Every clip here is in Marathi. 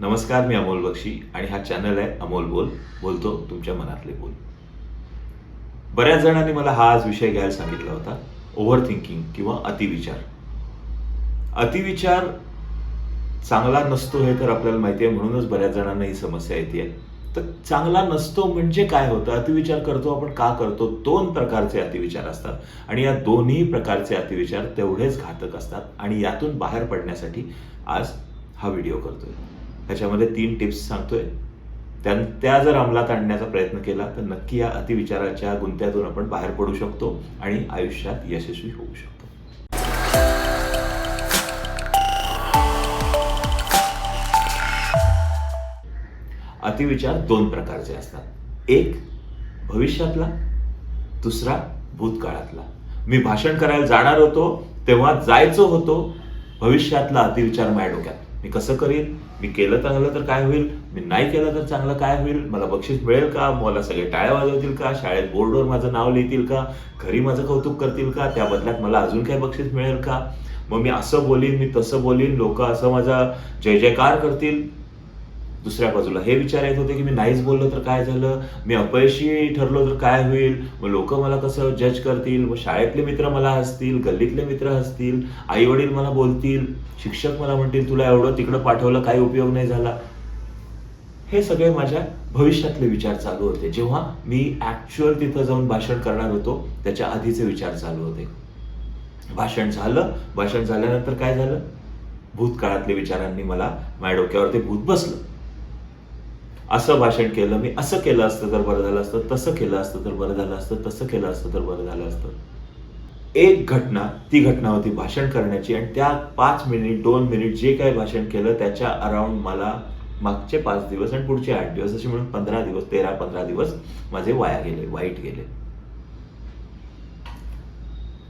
नमस्कार मी अमोल बक्षी आणि हा चॅनल आहे अमोल बोल. बोलतो तुमच्या मनातले बोल. बऱ्याच जणांनी मला हा आज विषय घ्यायला सांगितला होता. ओव्हर थिंकिंग किंवा अतिविचार. अतिविचार चांगला नसतो हे तर आपल्याला माहिती आहे म्हणूनच बऱ्याच जणांना ही समस्या येते. तर चांगला नसतो म्हणजे काय होतं? अतिविचार करतो आपण का करतो? दोन प्रकारचे अतिविचार असतात. आणि या दोन्ही प्रकारचे अतिविचार तेवढेच घातक असतात. आणि यातून बाहेर पडण्यासाठी आज हा व्हिडिओ करतोय. ह्याच्यामध्ये तीन टिप्स सांगतोय. त्या त्या जर अंमलात आणण्याचा प्रयत्न केला तर नक्की या अतिविचाराच्या गुंत्यातून आपण बाहेर पडू शकतो आणि आयुष्यात यशस्वी होऊ शकतो. अतिविचार दोन प्रकारचे असतात. एक भविष्यातला. दुसरा भूतकाळातला. मी भाषण करायला जाणार होतो तेव्हा जायचो होतो भविष्यातला अतिविचार माझ्या डोक्यात. मी कसं करीन? मी केलं चांगलं तर काय होईल? मी नाही केलं तर चांगलं काय होईल? मला बक्षीस मिळेल का? मला सगळे टाळ्या वाजवतील का? शाळेत बोर्डवर माझं नाव लिहितील का? घरी माझं कौतुक करतील का? त्या बदल्यात मला अजून काही बक्षीस मिळेल का? मग मी असं बोलीन मी तसं बोलीन लोक असं माझा जय जयकार करतील. दुसऱ्या बाजूला हे विचार येत होते की मी नाहीच बोललो तर काय झालं? मी अपयशी ठरलो तर काय होईल? मग लोक मला कसं जज करतील? मग शाळेतले मित्र मला हसतील गल्लीतले मित्र हसतील आई वडील मला बोलतील. शिक्षक मला म्हणतील तुला एवढं तिकडं पाठवलं काही उपयोग नाही झाला. हे सगळे माझ्या भविष्यातले विचार चालू होते. जेव्हा मी ऍक्च्युअल तिथं जाऊन भाषण करणार होतो त्याच्या आधीचे विचार चालू होते. भाषण झालं. भाषण झाल्यानंतर काय झालं? भूतकाळातल्या विचारांनी मला माझ्या डोक्यावरती भूत बसलं. असं भाषण केलं मी असं केलं असतं तर बरं झालं असतं तसं केलं असतं तर बरं झालं असतं तसं केलं असतं तर बरं झालं असतं. एक घटना ती घटना होती भाषण करण्याची आणि त्या पाच मिनिट दोन मिनिट जे काही भाषण केलं त्याच्या अराउंड मला मागचे पाच दिवस आणि पुढचे आठ दिवस असे म्हणून पंधरा दिवस तेरा पंधरा दिवस माझे वाया गेले वाईट गेले.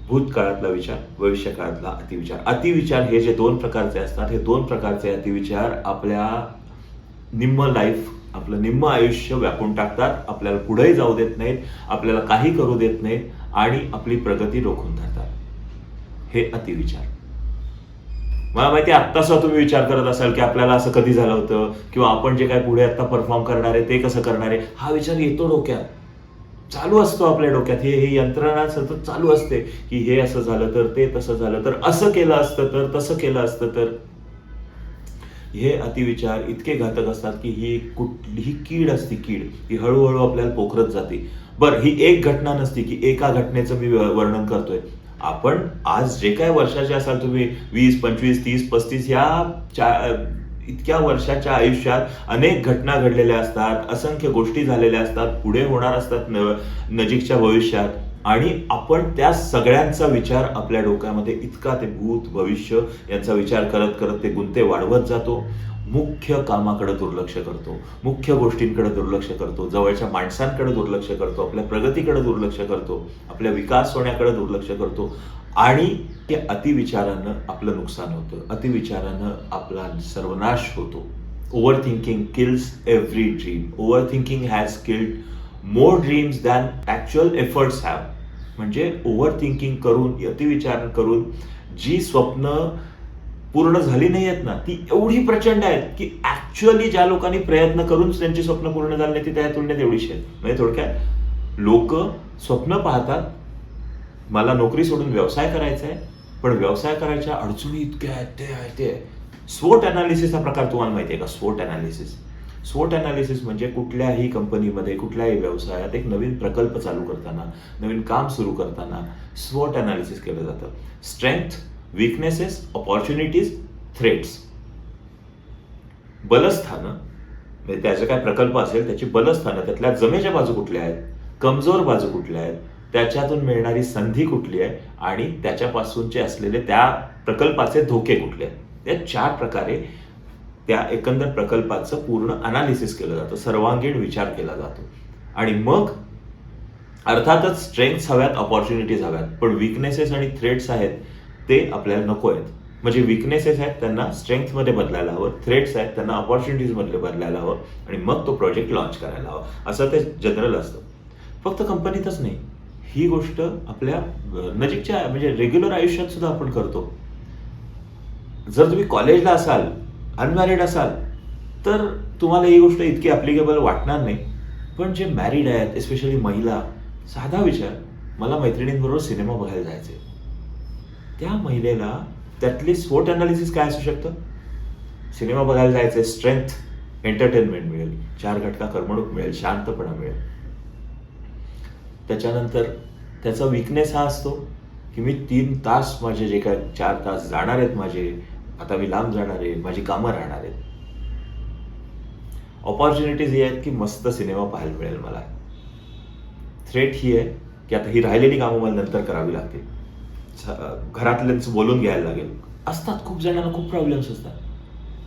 भूतकाळातला विचार भविष्यकाळातला अतिविचार. अतिविचार हे जे दोन प्रकारचे असतात हे दोन प्रकारचे अतिविचार आपल्या निम्म लाईफ आपलं निम्म आयुष्य व्यापून टाकतात. आपल्याला पुढेही जाऊ देत नाहीत आपल्याला काही करू देत नाहीत. आणि आपली प्रगती रोखून धरतात. हे अतिविचार. मला माहिती आत्ता सुद्धा तुम्ही विचार करत असाल की आपल्याला असं कधी झालं होतं किंवा आपण जे काय पुढे आता परफॉर्म करणार आहे ते कसं करणार आहे? हा विचार येतो डोक्यात. चालू असतो आपल्या डोक्यात. हे हे यंत्रणा सतत चालू असते की हे असं झालं तर ते तसं झालं तर असं केलं असतं तर तसं केलं असतं तर. हे अतिविचार इतके घातक असतात की ही कुठलीही कीड असते कीड ही हळूहळू आपल्याला पोखरत जाते. बरं ही एक घटना नसती की एका घटनेचं मी वर्णन करतोय. आपण आज जे काय वर्षाचे असाल तुम्ही वीस पंचवीस तीस पस्तीस या चा- इतक्या वर्षाच्या आयुष्यात अनेक घटना घडलेल्या असतात असंख्य गोष्टी झालेल्या असतात पुढे होणार असतात न नजीकच्या भविष्यात. आणि आपण त्या सगळ्यांचा विचार आपल्या डोक्यामध्ये इतका ते भूत भविष्य यांचा विचार करत करत ते गुंते वाढवत जातो. मुख्य कामाकडे दुर्लक्ष करतो. मुख्य गोष्टींकडे दुर्लक्ष करतो. जवळच्या माणसांकडे दुर्लक्ष करतो. आपल्या प्रगतीकडे दुर्लक्ष करतो. आपल्या विकास होण्याकडे दुर्लक्ष करतो. आणि त्या अतिविचारानं आपलं नुकसान होतं. अतिविचारानं आपला सर्वनाश होतो. Overthinking kills every dream overthinking has killed more dreams than actual efforts have म्हणजे ओव्हर थिंकिंग करून अतिविचार करून जी स्वप्न पूर्ण झाली नाही आहेत ना ती एवढी प्रचंड आहेत की ऍक्च्युअली ज्या लोकांनी प्रयत्न करून त्यांची स्वप्न पूर्ण झाली नाही ती त्या तुलनेत एवढीशी आहेत. म्हणजे थोडक्यात लोक स्वप्न पाहतात मला नोकरी सोडून व्यवसाय करायचा आहे पण व्यवसाय करायच्या अडचणी इतक्या आहेत ते आहे ते स्वोट अनालिसिस हा प्रकार तुम्हाला माहिती आहे का? स्वोट अनालिसिस स्वोट अनालिसिस म्हणजे कुठल्याही कंपनीमध्ये कुठल्याही व्यवसायात एक नवीन प्रकल्प चालू करताना नवीन काम सुरू करताना स्वोट अनालिसिस केलं जातं. स्ट्रेंथ वीकनेसेस ऑपॉर्च्युनिटीज थ्रेट्स बलस्थानं म्हणजे त्याचा काय प्रकल्प असेल त्याची बलस्थानं त्यातल्या जमेच्या बाजू कुठल्या आहेत? कमजोर बाजू कुठल्या आहेत? त्याच्यातून मिळणारी संधी कुठली आहे? आणि त्याच्यापासूनचे असलेले त्या प्रकल्पाचे धोके कुठले आहेत? या चार प्रकारे त्या एकंदर प्रकल्पाचं पूर्ण अनालिसिस केलं जातं सर्वांगीण विचार केला जातो. आणि मग अर्थातच स्ट्रेंथ्स हव्यात ऑपॉर्च्युनिटीज हव्यात. पण विकनेसेस आणि थ्रेट्स आहेत ते आपल्याला नको आहेत. म्हणजे विकनेसेस आहेत त्यांना स्ट्रेंथमध्ये बदलायला हवं थ्रेट्स आहेत त्यांना ऑपॉर्च्युनिटीजमधले बदलायला हवं आणि मग तो प्रोजेक्ट लॉन्च करायला हवा. असं ते जनरल असतं. फक्त कंपनीतच नाही. ही गोष्ट आपल्या नजीकच्या म्हणजे रेग्युलर आयुष्यात सुद्धा आपण करतो. जर तुम्ही कॉलेजला असाल अनमॅरिड असाल तर तुम्हाला ही गोष्ट इतकी ॲप्लिकेबल वाटणार नाही. पण जे मॅरिड आहेत एस्पेशली महिला साधा विचार. मला मैत्रिणींबरोबर सिनेमा बघायला जायचे त्या महिलेला त्यातली स्पोर्ट अनालिसिस काय असू शकतं? सिनेमा बघायला जायचे स्ट्रेंथ एंटरटेनमेंट मिळेल. चार घटका करमणूक मिळेल शांतपणा मिळेल. त्याच्यानंतर त्याचा विकनेस हा असतो की मी तीन तास माझे जे काय चार तास जाणार आहेत माझे आता मी लांब जाणार आहे माझी कामं राहणार आहेत. ऑपॉर्च्युनिटीज ही आहेत की मस्त सिनेमा पाहायला मिळेल मला. थ्रेट ही आहे की आता ही राहिलेली कामं मला नंतर करावी लागतील. स- घरातल्यांचं बोलून घ्यायला लागेल. असतात खूप जणांना खूप प्रॉब्लेम्स असतात.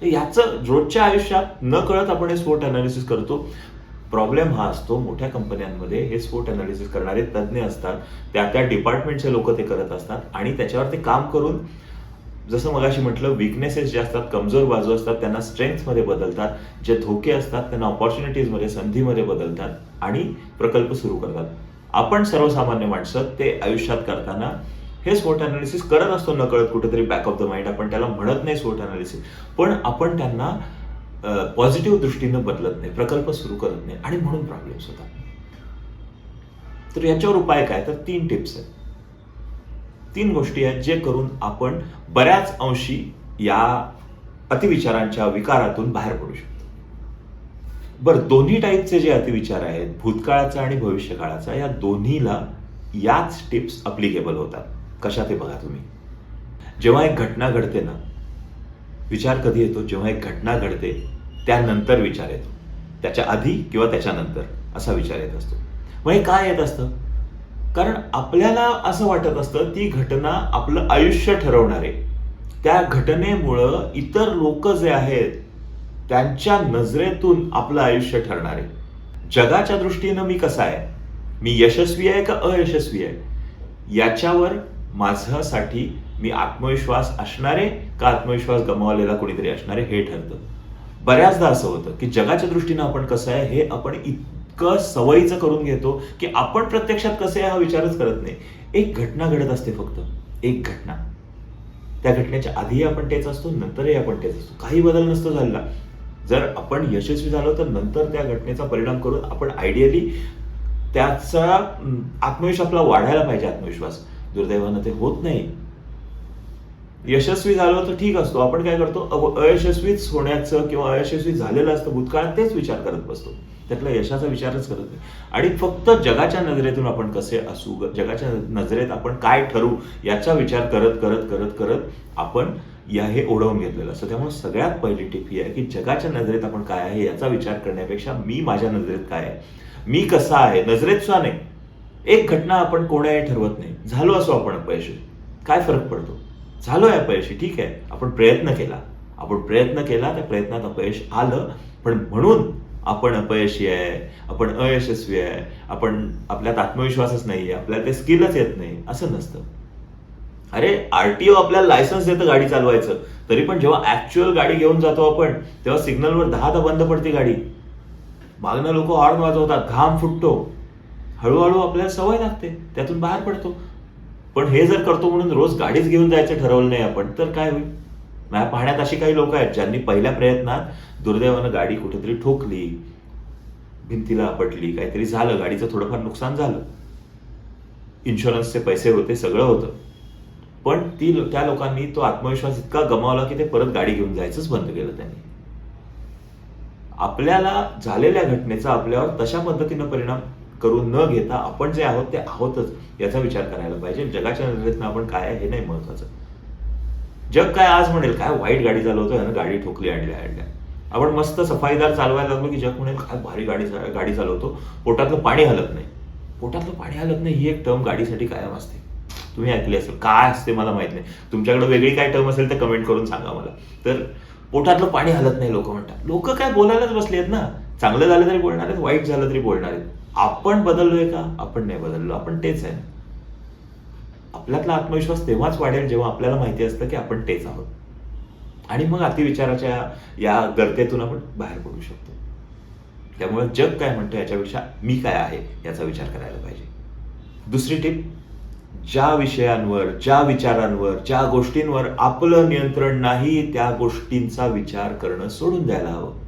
तर याचं रोजच्या आयुष्यात न कळत आपण हे स्पोर्ट अनालिसिस करतो. प्रॉब्लेम हा असतो मोठ्या कंपन्यांमध्ये हे स्पोर्ट अनालिसिस करणारे तज्ज्ञ असतात. त्या त्या डिपार्टमेंटचे लोक ते करत असतात आणि त्याच्यावर ते काम करून जसं मगाशी म्हटलं विकनेसेस जे असतात कमजोर बाजू असतात त्यांना स्ट्रेंथमध्ये बदलतात. जे धोके असतात त्यांना ऑपॉर्च्युनिटीजमध्ये संधीमध्ये बदलतात आणि प्रकल्प सुरू करतात. आपण सर्वसामान्य माणसं ते आयुष्यात करताना हे स्वॉट अनालिसिस करत असतो नकळत कुठेतरी बॅक ऑफ द माइंड आपण त्याला म्हणत नाही स्वॉट अनालिसिस पण आपण त्यांना पॉझिटिव्ह दृष्टीनं बदलत नाही. प्रकल्प सुरू करत नाही. आणि म्हणून प्रॉब्लेम्स होतात. तर याच्यावर उपाय काय? तर तीन टिप्स आहेत. तीन गोष्टी आहेत जे करून आपण बऱ्याच अंशी या अतिविचारांच्या विकारातून बाहेर पडू शकतो. बरं दोन्ही टाईपचे जे अतिविचार आहेत भूतकाळाचा आणि भविष्यकाळाचा या दोन्हीला याच टिप्स अप्लिकेबल होतात. कशा ते बघा तुम्ही? जेव्हा एक घटना घडते ना विचार कधी येतो? जेव्हा एक घटना घडते त्यानंतर विचार येतो. त्याच्या आधी किंवा त्याच्यानंतर असा विचार येत असतो. मग हे काय येत असतं? कारण आपल्याला असं वाटत असतं ती घटना आपलं आयुष्य ठरवणार. आहे त्या घटनेमुळं इतर लोक जे आहेत त्यांच्या नजरेतून आपलं आयुष्य ठरणार. आहे जगाच्या दृष्टीनं मी कसा आहे? मी यशस्वी आहे का अयशस्वी आहे? याच्यावर माझ्यासाठी मी आत्मविश्वास असणारे का आत्मविश्वास गमावलेला कोणीतरी असणारे हे ठरतं. बऱ्याचदा असं होतं की जगाच्या दृष्टीनं आपण कसं आहे हे आपण इतकं सवयीचं करून घेतो की आपण प्रत्यक्षात कसं आहे हा विचारच करत नाही. एक घटना घडत असते फक्त. एक घटना. त्या घटनेच्या आधीही आपण तेच असतो नंतरही आपण तेच असतो. काही बदल नसतो झालेला. जर आपण यशस्वी झालो तर नंतर त्या घटनेचा परिणाम करून आपण आयडियली त्याचा आत्मविश्वास आपला वाढायला पाहिजे आत्मविश्वास. दुर्दैवानं ते होत नाही. यशस्वी झालो तर ठीक असतो. आपण काय करतो? अयशस्वीच होण्याचं किंवा अयशस्वी झालेलं असतं भूतकाळात तेच विचार करत बसतो. त्यातला यशाचा विचारच करत नाही. आणि फक्त जगाच्या नजरेतून आपण कसे असू ग- जगाच्या नजरेत आपण काय ठरू याचा विचार करत करत करत करत आपण या हे ओढवून घेतलेलं असतं. त्यामुळे सगळ्यात पहिली टिप ही आहे की जगाच्या नजरेत आपण काय आहे याचा विचार करण्यापेक्षा मी माझ्या नजरेत काय आहे? मी कसा आहे? नजरेत सुद्धा नाही. एक घटना आपण कोणाही ठरवत नाही. झालो असो आपण अपयशी. काय फरक पडतो? झालो आहे अपयशी ठीक आहे. आपण प्रयत्न केला. आपण प्रयत्न केला त्या प्रयत्नात अपयश आलं. पण म्हणून आपण अपयशी आहे आपण अयशस्वी आहे आपण आपल्यात आत्मविश्वासच नाही आहे आपल्याला ते स्किलच येत नाही असं नसतं. अरे आरटीओ आपल्याला लायसन्स देतं गाडी चालवायचं. तरी पण जेव्हा ऍक्च्युअल गाडी घेऊन जातो आपण तेव्हा सिग्नलवर दहा बंद पडते गाडी. मागणं लोक हॉर्न वाजवतात घाम फुटतो. हळूहळू आपल्याला सवय लागते त्यातून बाहेर पडतो. पण हे जर करतो म्हणून रोज गाडीच घेऊन जायचं ठरवलं नाही आपण तर काय होईल? माझ्या पाहण्यात अशी काही लोक आहेत ज्यांनी पहिल्या प्रयत्नात दुर्दैवानं गाडी कुठेतरी ठोकली भिंतीला पटली काहीतरी झालं गाडीचं थोडंफार नुकसान झालं. इन्शुरन्सचे पैसे होते सगळं होतं. पण ती त्या लोकांनी तो आत्मविश्वास इतका गमावला की ते परत गाडी घेऊन जायचंच बंद केलं त्यांनी. आपल्याला झालेल्या घटनेचा आपल्यावर तशा पद्धतीनं परिणाम करून न घेता आपण जे आहोत ते आहोतच याचा विचार करायला पाहिजे. जगाच्या नजरेतनं आपण काय आहे हे नाही महत्वाचं. जग काय आज म्हणेल काय वाईट गाडी चालवतो ह्यानं गाडी ठोकली आणल्या आणल्या. आपण मस्त सफाईदार चालवायला लागलो की जग म्हणेल काय भारी गाडी गाडी चालवतो. पोटातलं पाणी हलत नाही. पोटातलं पाणी हलत नाही ही एक टर्म गाडीसाठी कायम असते. तुम्ही ऐकली असेल. काय असते मला माहीत नाही. तुमच्याकडे वेगळी काय टर्म असेल तर कमेंट करून सांगा मला. तर पोटातलं पाणी हलत नाही लोक म्हणतात. लोक काय बोलायलाच बसले आहेत ना. चांगलं झालं तरी बोलणार आहेत वाईट झालं तरी बोलणार आहेत आपण बदललोय का? आपण नाही बदललो आपण तेच आहे. आपल्यातला आत्मविश्वास तेव्हाच वाढेल जेव्हा आपल्याला माहिती असतं की आपण तेच आहोत. आणि मग अतिविचाराच्या या गर्तेतून आपण बाहेर पडू शकतो. त्यामुळे जग काय म्हणतं याच्यापेक्षा मी काय आहे याचा विचार करायला पाहिजे. दुसरी टीप ज्या विषयांवर ज्या विचारांवर ज्या गोष्टींवर आपलं नियंत्रण नाही त्या गोष्टींचा विचार करणं सोडून द्यायला हवं.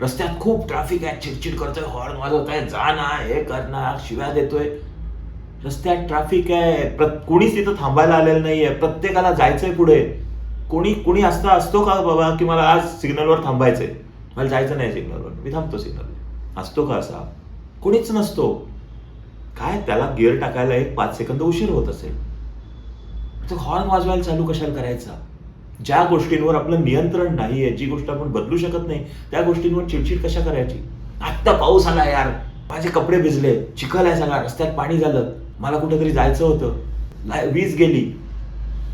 रस्त्यात खूप ट्रॅफिक आहे चिडचिड करतोय हॉर्न वाजवतोय जा ना हे करणार शिव्या देतोय. रस्त्यात ट्रॅफिक आहे प्र कोणीच तिथं थांबायला आलेलं नाहीये प्रत्येकाला जायचंय पुढे. कोणी कोणी असता असतो का बाबा की मला आज सिग्नलवर थांबायचंय? मला जायचं नाही सिग्नलवर मी थांबतो सिग्नलवर. असतो का असा? कोणीच नसतो. काय त्याला गिअर टाकायला एक पाच सेकंद उशीर होत असेल? तो हॉर्न वाजवायला चालू कशाला करायचा? ज्या गोष्टींवर आपलं नियंत्रण नाहीये जी गोष्ट आपण बदलू शकत नाही त्या गोष्टींवर चिडचिड कशा करायची? आत्ता पाऊस आला यार. माझे कपडे भिजले चिखल आहे सगळा रस्त्यात पाणी झालं. मला कुठेतरी जायचं होतं. लाय- वीज गेली.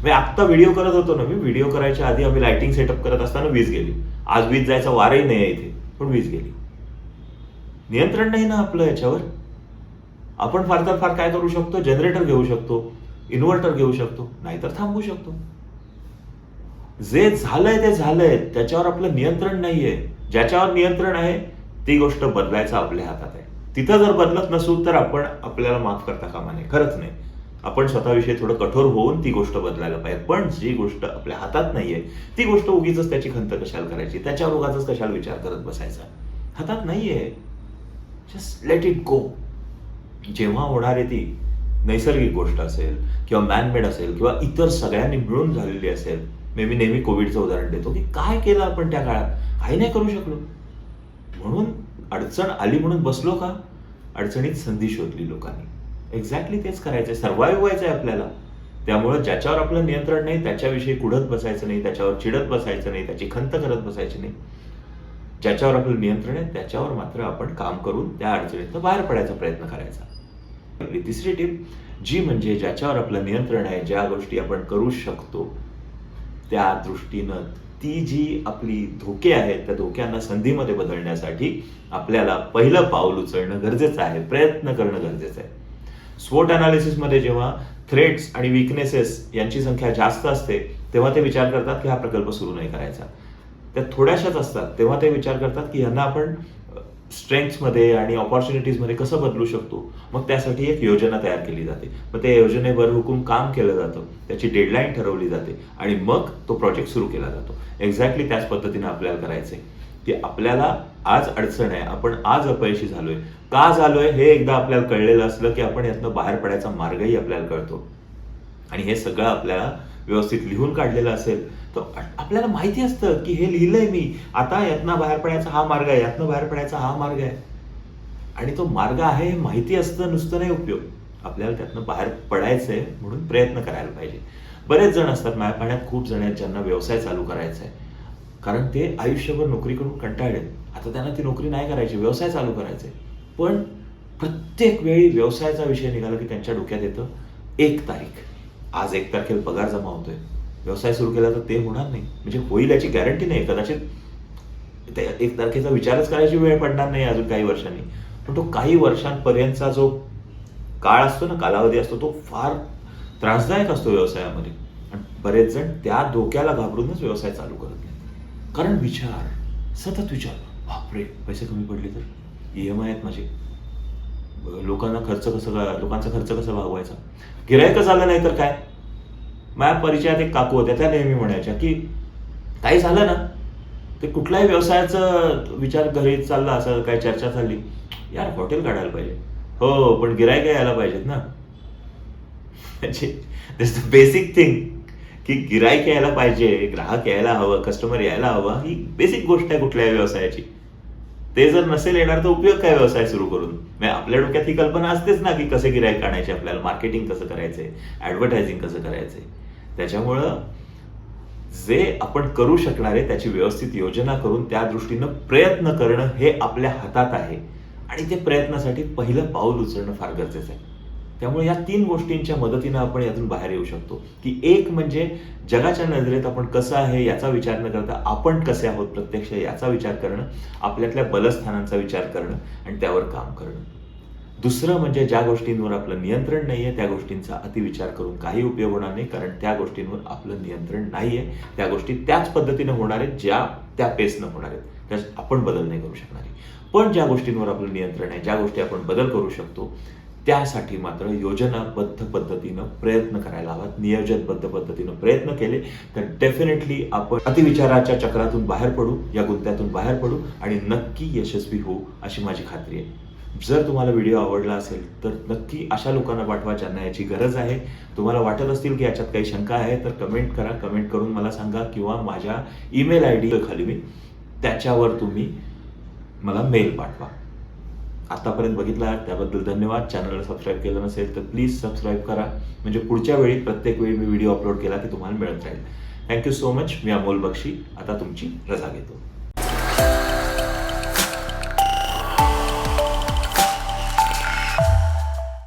मी आत्ता व्हिडिओ करत होतो ना मी व्हिडिओ करायच्या आधी आम्ही लायटिंग सेटअप करत असताना वीज गेली. आज वीज जायचा वारही नाही आहे इथे पण वीज गेली. नियंत्रण नाही ना आपलं याच्यावर? आपण फार तर फार काय करू शकतो? जनरेटर घेऊ शकतो. इन्व्हर्टर घेऊ शकतो. नाहीतर थांबवू शकतो. जे झालंय ते झालंय त्याच्यावर आपलं नियंत्रण नाहीये. ज्याच्यावर नियंत्रण आहे ती गोष्ट बदलायचं आपल्या हातात आहे. तिथं जर बदलत नसू तर आपण आपल्याला माफ करता कामा नये. खरंच नाही. आपण स्वतःविषयी थोडं कठोर होऊन ती गोष्ट बदलायला पाहिजे. पण जी गोष्ट आपल्या हातात नाहीये ती गोष्ट उगीच त्याची खंत कशाला करायची? त्याच्यावर उगाच कशाला विचार करत बसायचा? हातात नाहीये. जस्ट लेट इट गो जेव्हा होणारी ती नैसर्गिक गोष्ट असेल किंवा मॅनमेड असेल किंवा इतर सगळ्यांनी मिळून झालेली असेल मे मी नेहमी कोविडचं उदाहरण देतो की काय केलं आपण त्या काळात? काही नाही करू शकलो. म्हणून अडचण आली म्हणून बसलो का? अडचणीत संधी शोधली लोकांनी. एक्झॅक्टली तेच करायचंय. सर्वाईव्ह व्हायचंय आपल्याला. त्यामुळं ज्याच्यावर आपलं नियंत्रण नाही त्याच्याविषयी कुढत बसायचं नाही त्याच्यावर चिडत बसायचं नाही त्याची खंत करत बसायची नाही. ज्याच्यावर आपलं नियंत्रण आहे त्याच्यावर मात्र आपण काम करून त्या अडचणीतनं बाहेर पडायचा प्रयत्न करायचा. तिसरी टीप जी म्हणजे ज्याच्यावर आपलं नियंत्रण आहे ज्या गोष्टी आपण करू शकतो त्या दृष्टीनं ती जी आपली धोके आहेत त्या धोक्यांना संधीमध्ये बदलण्यासाठी आपल्याला पहिलं पाऊल उचलणं गरजेचं आहे प्रयत्न करणं गरजेचं आहे. स्वोट अनालिसिसमध्ये जेव्हा थ्रेट्स आणि विकनेसेस यांची संख्या जास्त असते तेव्हा ते विचार करतात की हा प्रकल्प सुरू नाही करायचा. त्या थोड्याशाच असतात तेव्हा ते विचार करतात की यांना आपण स्ट्रेंथ्समध्ये आणि ऑपॉर्च्युनिटीजमध्ये कसं बदलू शकतो? मग त्यासाठी एक योजना तयार केली जाते. मग त्या योजनेवर हुकूम काम केलं जातं. त्याची डेडलाईन ठरवली जाते. आणि मग तो प्रोजेक्ट सुरू केला जातो. एक्झॅक्टली त्याच पद्धतीने आपल्याला करायचंय. की आपल्याला आज अडचण आहे. आपण आज अपयशी झालोय. का झालोय हे एकदा आपल्याला कळलेलं असलं की आपण यातनं बाहेर पडायचा मार्गही आपल्याला कळतो. आणि हे सगळं आपल्याला व्यवस्थित लिहून काढलेलं असेल तर आपल्याला माहिती असतं की हे लिहिलंय मी. आता यातनं बाहेर पडायचा हा मार्ग आहे यातनं बाहेर पडायचा हा मार्ग आहे. आणि तो मार्ग आहे हे माहिती असतं नुसतं नाही उपयोग. आपल्याला त्यातनं बाहेर पडायचं आहे म्हणून प्रयत्न करायला पाहिजे. बरेच जण असतात माझ्या पाण्यात खूप जण आहेत ज्यांना व्यवसाय चालू करायचा आहे कारण ते आयुष्यभर नोकरी करून कंटाळलेत. आता त्यांना ती नोकरी नाही करायची व्यवसाय चालू करायचा आहे पण प्रत्येक वेळी व्यवसायाचा विषय निघाला की त्यांच्या डोक्यात येतं एक तारीख. आज एक तारखेला पगार जमा होतोय. व्यवसाय सुरू केला तर ते होणार नाही. म्हणजे होईल याची गॅरंटी नाही. कदाचित एक तारखेचा विचारच करायची वेळ पडणार नाही अजून काही वर्षांनी. पण तो काही वर्षांपर्यंतचा जो काळ असतो ना कालावधी असतो तो फार त्रासदायक असतो व्यवसायामध्ये. आणि बरेच जण त्या धोक्याला घाबरूनच व्यवसाय चालू करत नाही कारण विचार सतत विचार. बापरे पैसे कमी पडले तर? ई एम आय आहेत माझे. लोकांना खर्च कसं लोकांचा खर्च कसा भागवायचा गिरायकच आलं नाही तर काय? माझ्या परिचयात एक काकू होत्या त्या नेहमी म्हणायच्या की काही झालं ना? ते कुठल्याही व्यवसायाचं विचार घरी चालला असं काय चर्चा चालली यार हॉटेल काढायला पाहिजे. हो, हो पण गिरायक यायला पाहिजेत ना. द बेसिक थिंग की गिरायक यायला पाहिजे ग्राहक यायला हवं कस्टमर यायला हवा ही बेसिक गोष्ट आहे कुठल्याही व्यवसायाची. ते जर नसेल येणार तर उपयोग काय व्यवसाय सुरू करून? म्हणजे आपल्या डोक्यात ही कल्पना असतेच ना की कसे गिरायक आणायचे आपल्याला मार्केटिंग कसं करायचंय ऍडव्हर्टायझिंग कसं करायचंय. त्याच्यामुळं जे आपण करू शकणार आहे त्याची व्यवस्थित योजना करून त्या दृष्टीनं प्रयत्न करणं हे आपल्या हातात आहे. आणि ते प्रयत्नासाठी पहिलं पाऊल उचलणं फार गरजेचं आहे. त्यामुळे या तीन गोष्टींच्या मदतीनं आपण यातून बाहेर येऊ शकतो. की एक म्हणजे जगाच्या नजरेत आपण कसं आहे याचा विचार न करता आपण कसे आहोत प्रत्यक्ष याचा विचार करणं आपल्यातल्या बलस्थानांचा विचार करणं आणि त्यावर काम करणं. दुसरं म्हणजे ज्या गोष्टींवर आपलं नियंत्रण नाहीये त्या गोष्टींचा अतिविचार करून काही उपयोग होणार नाही कारण त्या गोष्टींवर आपलं नियंत्रण नाहीये. त्या गोष्टी त्याच पद्धतीनं होणार आहेत ज्या त्या पेसनं होणार आहेत. त्याच आपण बदल नाही करू शकणार. पण ज्या गोष्टींवर आपलं नियंत्रण आहे ज्या गोष्टी आपण बदल करू शकतो त्यासाठी मात्र योजनाबद्ध पद्धतीनं प्रयत्न करायला हवात नियोजनबद्ध पद्धतीनं प्रयत्न केले तर डेफिनेटली आपण अतिविचाराच्या चक्रातून बाहेर पडू या गुंत्यातून बाहेर पडू आणि नक्की यशस्वी होऊ अशी माझी खात्री आहे. जर तुम्हाला व्हिडिओ आवडला असेल तर नक्की अशा लोकांना पाठवा ज्यांना याची गरज आहे. तुम्हाला वाटत असतील की याच्यात काही शंका आहे तर कमेंट करा. कमेंट करून मला सांगा किंवा माझ्या ईमेल आय डी खाली मी त्याच्यावर तुम्ही मला मेल पाठवा. आतापर्यंत बघितला त्याबद्दल धन्यवाद. चॅनलला सबस्क्राईब केलं नसेल तर प्लीज सबस्क्राईब करा. म्हणजे पुढच्या वेळी प्रत्येक वेळी मी व्हिडिओ अपलोड केला की तुम्हाला मिळत राहील. थँक्यू सो मच मी अमोल बक्षी. आता तुमची रजा घेतो.